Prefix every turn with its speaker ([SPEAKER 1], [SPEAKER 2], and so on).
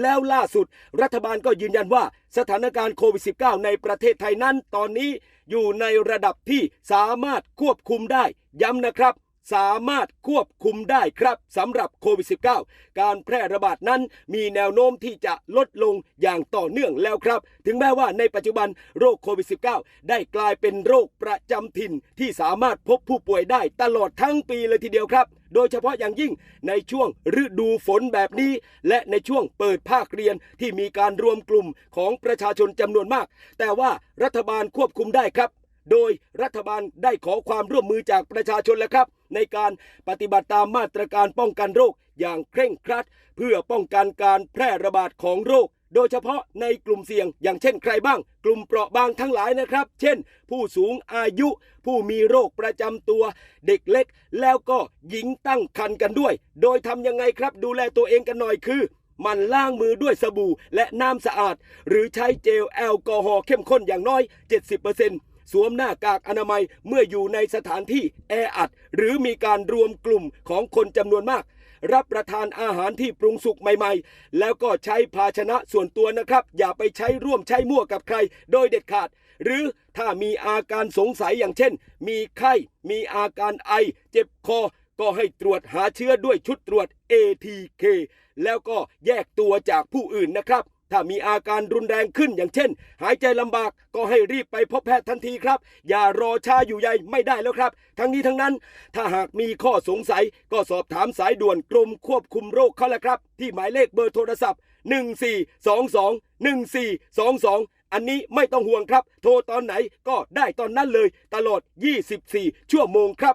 [SPEAKER 1] แล้วล่าสุด รัฐบาลก็ยืนยันว่าสถานการณ์โควิด -19 ในประเทศไทยนั้นตอนนี้อยู่ในระดับที่สามารถควบคุมได้ย้ำนะครับ สามารถควบคุมได้ครับสำหรับโควิด -19 การแพร่ระบาดนั้นมีแนวโน้มที่จะลดลงอย่างต่อเนื่องแล้วครับ ถึงแม้ว่าในปัจจุบันโรคโควิด -19 ได้กลายเป็นโรคประจำถิ่นที่สามารถพบผู้ป่วยได้ตลอดทั้งปีเลยทีเดียวครับ โดยเฉพาะอย่างยิ่งในช่วงฤดูฝนแบบนี้ และในช่วงเปิดภาคเรียนที่มีการรวมกลุ่มของประชาชนจำนวนมาก แต่ว่ารัฐบาลควบคุมได้ครับ โดยรัฐบาลได้ขอความร่วมมือจากประชาชนแล้วครับ ในการปฏิบัติตามมาตรการป้องกันโรคอย่างเคร่งครัด เพื่อป้องกันการแพร่ระบาดของโรค โดยเฉพาะในกลุ่มเสี่ยง อย่างเช่นใครบ้าง กลุ่มเปราะบางทั้งหลายนะครับ เช่น ผู้สูงอายุ ผู้มีโรคประจำตัว เด็กเล็ก แล้วก็หญิงตั้งครรภ์กันด้วย โดยทำยังไงครับ ดูแลตัวเองกันหน่อยคือมันล้างมือด้วยสบู่และน้ำสะอาด หรือใช้เจลแอลกอฮอล์เข้มข้นอย่างน้อย 70% สวมหน้ากากอนามัยเมื่ออยู่ในสถานที่แออัด หรือมีการรวมกลุ่มของคนจำนวนมาก รับประทานอาหารที่ปรุงสุกใหม่ๆ แล้วก็ใช้ภาชนะส่วนตัวนะครับ อย่าไปใช้ร่วมใช้มั่วกับใคร โดยเด็ดขาด หรือถ้ามีอาการสงสัยอย่างเช่น มีไข้ มีอาการไอ เจ็บคอก็ให้ตรวจหาเชื้อด้วยชุดตรวจ ATK แล้วก็แยกตัวจากผู้อื่นนะครับ ถ้ามีอาการรุนแรงขึ้นอย่างเช่น หายใจลำบากก็ให้รีบไปพบแพทย์ทันทีครับ อย่ารอช้าอยู่ใยไม่ได้แล้วครับ ทั้งนี้ทั้งนั้น ถ้าหากมีข้อสงสัยก็สอบถามสายด่วนกรมควบคุมโรคเขาแหละครับ ที่หมายเลขเบอร์โทรศัพท์ 1422 1422 อันนี้ไม่ต้องห่วงครับ โทรตอนไหนก็ได้ตอนนั้นเลย ตลอด 24 ชั่วโมงครับ